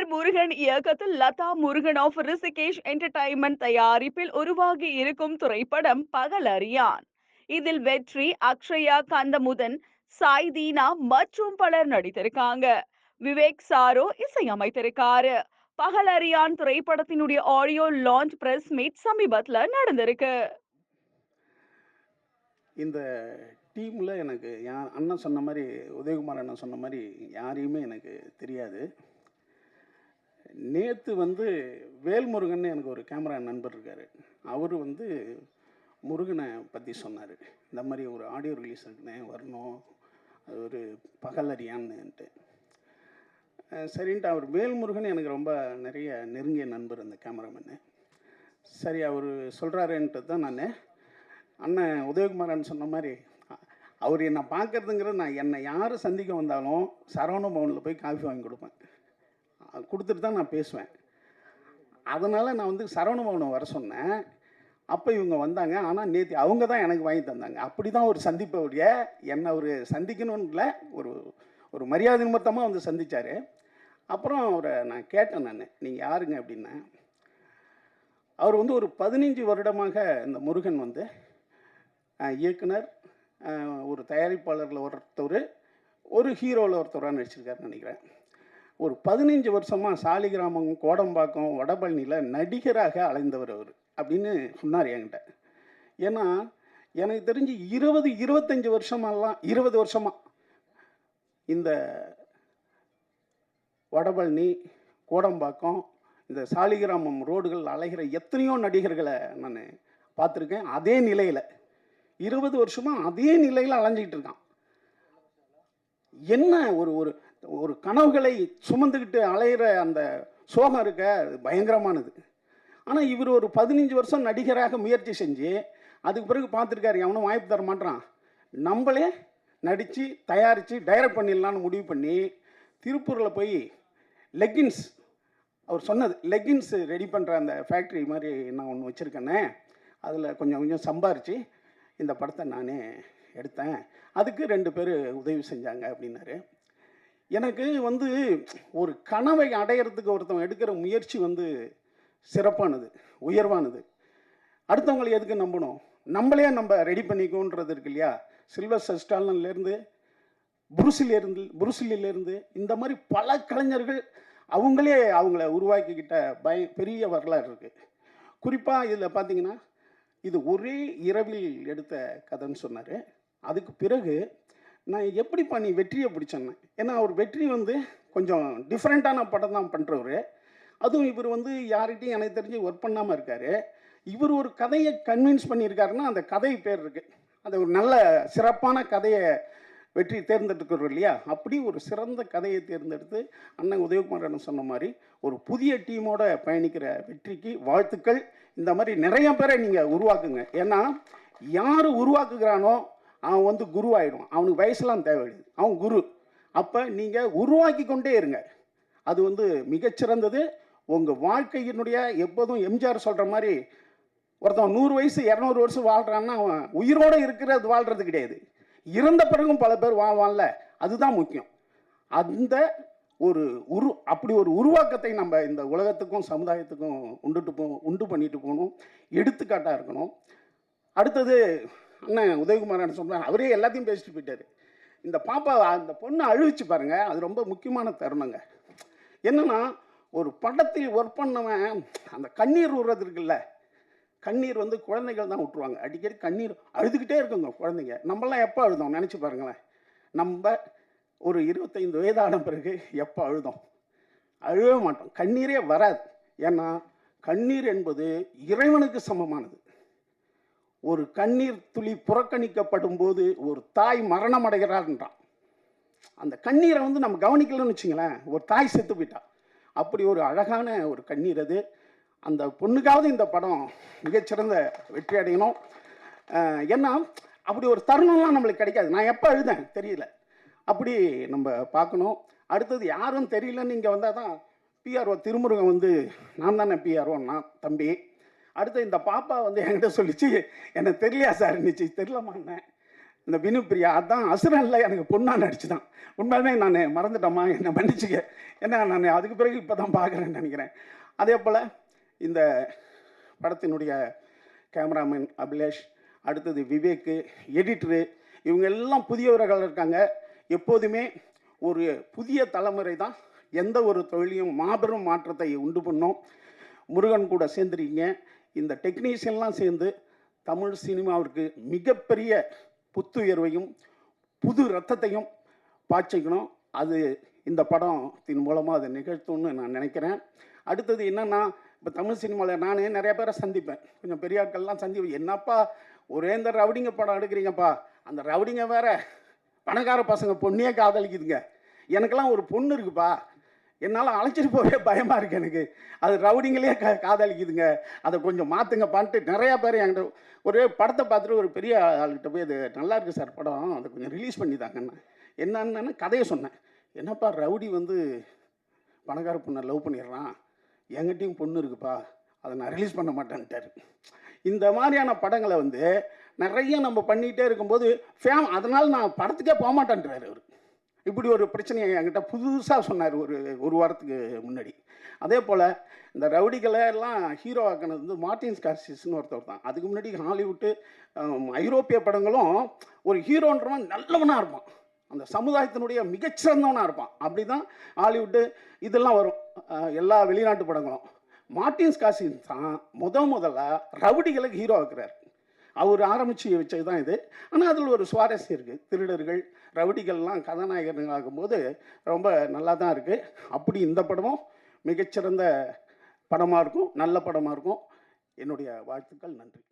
வேல் முருகன் இயக்கத்தில் Latha Murugan of Rishikesh entertainment தயாரிப்பில் உருவாகி இருக்கும் திரைப்படம் பகலறியான் இதில் வெற்றி அக்ஷயா கந்தமுதன் சாய் தீனா மற்றும் பலர் நடித்திருக்காங்க. விவேக் சாரோ இசையமைத்திருக்காரு. பகலறியான் திரைப்படத்தினுடைய ஆடியோ லான்ச் பிரஸ் மீட் சமீபத்துல நடந்திருக்கு. இந்த டீமில் எனக்கு யார் அண்ணன் சொன்ன மாதிரி உதயகுமார் அண்ணன் சொன்ன மாதிரி யாரையுமே எனக்கு தெரியாது. நேற்று வந்து வேல்முருகன் எனக்கு ஒரு கேமரா நண்பர் இருக்கார். அவர் வந்து முருகனை பற்றி சொன்னார். இந்த மாதிரி ஒரு ஆடியோ ரிலீஸ் இருக்குண்ணே வரணும் அது ஒரு பகலறியான்னுட்டு சரின்ட்டு அவர் வேல்முருகன் எனக்கு ரொம்ப நிறைய நெருங்கிய நண்பர் அந்த கேமராமேனு. சரி அவர் சொல்கிறாருன்ட்டு தான் நான். அண்ணன் உதயகுமாரன் சொன்ன மாதிரி அவர் என்னை பார்க்குறதுங்கிறது நான் என்னை யார் சந்திக்க வந்தாலும் சரவண பவனில் போய் காஃபி வாங்கி கொடுப்பேன். கொடுத்துட்டு தான் நான் பேசுவேன். அதனால் நான் வந்து சரவண பவனை வர சொன்னேன். அப்போ இவங்க வந்தாங்க. ஆனால் நேற்று அவங்க தான் எனக்கு வாங்கி தந்தாங்க. அப்படி தான் ஒரு சந்திப்பவுடைய என்னை ஒரு சந்திக்கணும்ல ஒரு ஒரு மரியாதை நிமித்தமாக வந்து சந்திச்சார். அப்புறம் அவரை நான் கேட்டேன் நான். நீங்கள் யாருங்க? அப்படின்னா அவர் வந்து ஒரு பதினஞ்சு வருடமாக இந்த முருகன் வந்து இயக்குனர் ஒரு தயாரிப்பாளரில் ஒருத்தர் ஒரு ஹீரோவில் ஒருத்தராக நடிச்சிருக்காருன்னு நினைக்கிறேன். ஒரு பதினஞ்சு வருஷமாக சாலிகிராமம் கோடம்பாக்கம் வடபழனியில் நடிகராக அலைந்தவர் அவர் அப்படின்னு சொன்னார் என்கிட்ட. ஏன்னா எனக்கு தெரிஞ்சு இருபது இருபத்தஞ்சி வருஷமெல்லாம் இருபது வருஷமாக இந்த வடபழனி கோடம்பாக்கம் இந்த சாலிகிராமம் ரோடுகள் அலைகிற எத்தனையோ நடிகர்களை நான் பார்த்துருக்கேன். அதே நிலையில் இருபது வருஷமாக அதே நிலையில் அலைஞ்சிக்கிட்டு இருக்கான். என்ன ஒரு ஒரு ஒரு கனவுகளை சுமந்துக்கிட்டு அலையிற அந்த சோகம் இருக்க அது பயங்கரமானது. ஆனால் இவர் ஒரு பதினஞ்சு வருஷம் நடிகராக முயற்சி செஞ்சு அதுக்கு பிறகு பார்த்துருக்காரு எவனும் வாய்ப்பு தர மாட்டான் நம்மளே நடித்து தயாரித்து டைரக்ட் பண்ணிடலான்னு முடிவு பண்ணி திருப்பூரில் போய் லெக்கின்ஸ் அவர் சொன்னது லெக்கின்ஸ் ரெடி பண்ணுற அந்த ஃபேக்ட்ரி மாதிரி நான் ஒன்று வச்சுருக்கேனே அதில் கொஞ்சம் கொஞ்சம் சம்பாரித்து இந்த படத்தை நானே எடுத்தேன். அதுக்கு ரெண்டு பேர் உதவி செஞ்சாங்க அப்படின்னாரு. எனக்கு வந்து ஒரு கனவை அடையிறதுக்கு ஒருத்தவங்க எடுக்கிற முயற்சி வந்து சிறப்பானது உயர்வானது. அடுத்தவங்களை எதுக்கு நம்பணும்? நம்மளே நம்ம ரெடி பண்ணிக்கோன்றது இருக்கு இல்லையா? சில்வர் ஸ்டாலின்லேருந்து புருசிலிருந்து புருசிலிருந்து இந்த மாதிரி பல கலைஞர்கள் அவங்களே அவங்கள உருவாக்கிக்கிட்ட பய பெரிய வரலாறு இருக்குது குறிப்பாக இதில் பார்த்தீங்கன்னா இது ஒரே இரவில் எடுத்த கதைன்னு சொன்னார். அதுக்கு பிறகு நான் எப்படிப்பா நீ வெற்றியை பிடிச்சேன்னு ஏன்னா அவர் வெற்றி வந்து கொஞ்சம் டிஃப்ரெண்ட்டான படம் தான் பண்ணுறவர் அதுவும் இவர் வந்து யார்கிட்டையும் எனக்கு தெரிஞ்சு ஒர்க் பண்ணாமல் இருக்கார். இவர் ஒரு கதையை கன்வின்ஸ் பண்ணியிருக்காருன்னா அந்த கதை பேர் இருக்குது அந்த ஒரு நல்ல சிறப்பான கதையை வெற்றி தேர்ந்தெடுக்கிறோம் இல்லையா? அப்படி ஒரு சிறந்த கதையை தேர்ந்தெடுத்து அண்ணன் உதயகுமார் அண்ணன் சொன்ன மாதிரி ஒரு புதிய டீமோட பயணிக்கிற வெற்றிக்கு வாழ்த்துக்கள். இந்த மாதிரி நிறைய பேரை நீங்கள் உருவாக்குங்க. ஏன்னா யார் உருவாக்குகிறானோ அவன் வந்து குரு ஆகிடுவான் அவனுக்கு வயசுலாம் தேவையில்லை. அவன் குரு. அப்போ நீங்கள் உருவாக்கி கொண்டே இருங்க. அது வந்து மிகச்சிறந்தது. உங்கள் வாழ்க்கையினுடைய எப்போதும் எம்ஜிஆர் சொல்கிற மாதிரி ஒருத்தன் நூறு வயசு இரநூறு வருஷம் வாழ்கிறான்னா அவன் உயிரோடு இருக்கிறது வாழ்கிறது கிடையாது. இறந்த பிறகும் பல பேர் வாழ்வான்ல. அதுதான் முக்கியம். அந்த ஒரு உரு அப்படி ஒரு உருவாக்கத்தை நம்ம இந்த உலகத்துக்கும் சமுதாயத்துக்கும் உண்டுட்டு போ உண்டு பண்ணிட்டு போகணும். எடுத்துக்காட்டாக இருக்கணும். அடுத்தது அண்ணன் உதயகுமாரன் சொன்னார். அவரே எல்லாத்தையும் பேசிட்டு போயிட்டார். இந்த பாப்பா அந்த பொண்ணு அழுவிச்சு பாருங்க. அது ரொம்ப முக்கியமான தருணங்க. என்னன்னா ஒரு படத்தில் ஒர்க் பண்ணவன் அந்த கண்ணீர் விடுறது இருக்குல்ல கண்ணீர் வந்து குழந்தைகள் தான் விட்டுருவாங்க அடிக்கடி கண்ணீர் அழுதுகிட்டே இருக்குங்க குழந்தைங்க. நம்மளாம் எப்போ அழுதோம்? நினச்சி பாருங்களேன். நம்ம ஒரு இருபத்தைந்து வயதான பிறகு எப்போ அழுதோம்? அழுவே மாட்டோம். கண்ணீரே வராது. ஏன்னா கண்ணீர் என்பது இறைவனுக்கு சமமானது. ஒரு கண்ணீர் துளி புறக்கணிக்கப்படும் போது ஒரு தாய் மரணம் அடைகிறார்ன்றான் அந்த கண்ணீரை வந்து நம்ம கவனிக்கலன்னு வச்சுங்களேன் ஒரு தாய் செத்து போயிட்டா. அப்படி ஒரு அழகான ஒரு கண்ணீர் அது. அந்த பொண்ணுக்காவது இந்த படம் மிகச்சிறந்த வெற்றி அடையணும். ஏன்னா அப்படி ஒரு தருணம்லாம் நம்மளுக்கு கிடைக்காது. நான் எப்போ அழுதேன் தெரியல. அப்படி நம்ம பார்க்கணும். அடுத்தது யாரும் தெரியலன்னு இங்கே வந்தால் தான் பிஆர்ஓ திருமுருகன் வந்து நான் தானே பிஆர்ஓ தம்பி. அடுத்து இந்த பாப்பா வந்து என்கிட்ட சொல்லிச்சு எனக்கு தெரியலையா சார் இருந்துச்சு தெரியலமான்னேன் இந்த வினுப்பிரியா அதான் அசுரனில் எனக்கு பொண்ணா நடிச்சுதான். உண்மையாலுமே நான் மறந்துட்டேம்மா என்னை மன்னிச்சுக்க. ஏன்னா நான் அதுக்கு பிறகு இப்போ தான் பார்க்குறேன்னு நினைக்கிறேன். அதே போல் இந்த படத்தினுடைய கேமராமேன் அபிலேஷ் அடுத்தது விவேக்கு எடிட்டரு இவங்க எல்லாம் புதியவர்கள் இருக்காங்க. எப்போதுமே ஒரு புதிய தலைமுறை தான் எந்த ஒரு தொழிலையும் மாபெரும் மாற்றத்தை உண்டு பண்ணோம். முருகன் கூட சேர்ந்துருக்கீங்க. இந்த டெக்னீஷியன்லாம் சேர்ந்து தமிழ் சினிமாவிற்கு மிகப்பெரிய புத்துயர்வையும் புது ரத்தத்தையும் பாய்ச்சிக்கணும். அது இந்த படத்தின் மூலமாக அதை நிகழ்த்தும்னு நான் நினைக்கிறேன். அடுத்தது என்னென்னா இப்போ தமிழ் சினிமாவில் நானே நிறைய பேரை சந்திப்பேன். கொஞ்சம் பெரிய ஆட்கள்லாம் சந்திப்பேன். என்னப்பா ஒரே இந்த ரவுடிங்க படம் எடுக்கிறீங்கப்பா. அந்த ரவுடிங்க வேற பணக்கார பசங்க பொண்ணையே காதலிக்குதுங்க. எனக்கெல்லாம் ஒரு பொண்ணு இருக்குப்பா. என்னால் அழைச்சிட்டு போகவே பயமாக இருக்குது எனக்கு. அது ரவுடிங்களே கா காதலிக்குதுங்க. அதை கொஞ்சம் மாற்றுங்க பண்ணிட்டு நிறையா பேர் என்கிட்ட ஒரு படத்தை பார்த்துட்டு ஒரு பெரிய ஆள்கிட்ட போய் அது நல்லா இருக்குது சார் படம். அதை கொஞ்சம் ரிலீஸ் பண்ணி தாங்கண்ணா என்னன்னு கதையை சொன்னேன். என்னப்பா ரவுடி வந்து பணக்கார பொண்ணை லவ் பண்ணிடுறான். எங்கிட்டையும் பொண்ணு இருக்குப்பா. அதை நான் ரிலீஸ் பண்ண மாட்டேன்ட்டாரு. இந்த மாதிரியான படங்களை வந்து நிறைய நம்ம பண்ணிகிட்டே இருக்கும்போது ஃபேம் அதனால் நான் படத்துக்கே போக மாட்டேன்றார் அவர். இப்படி ஒரு பிரச்சனையை என்கிட்ட புதுசாக சொன்னார் ஒரு ஒரு வாரத்துக்கு முன்னாடி. அதே போல் இந்த ரவுடிகளை எல்லாம் ஹீரோ ஆக்கினது வந்து மார்டின் ஸ்கார்சிஸ்னு ஒருத்தர் தான். அதுக்கு முன்னாடி ஹாலிவுட்டு ஐரோப்பிய படங்களும் ஒரு ஹீரோன்றவன் நல்லவனாக இருப்பான். அந்த சமுதாயத்தினுடைய மிகச்சிறந்தவனாக இருப்பான். அப்படி தான் ஹாலிவுட்டு இதெல்லாம் வரும். எல்லா வெளிநாட்டு படங்களும். மார்டின் ஸ்கார்சிஸ் தான் முத முதல்ல ரவுடிகளுக்கு ஹீரோ ஆக்குறாரு. அவர் ஆரம்பித்து வச்சது தான் இது. ஆனால் அதில் ஒரு சுவாரஸ்யம் இருக்குது திருடர்கள் ரவுடிகள்லாம் கதாநாயகர்கள் ஆகும்போது ரொம்ப நல்லா தான் இருக்குது அப்படி இந்த படமும் மிகச்சிறந்த படமாக இருக்கும். நல்ல படமாக இருக்கும். என்னுடைய வாழ்த்துக்கள். நன்றி.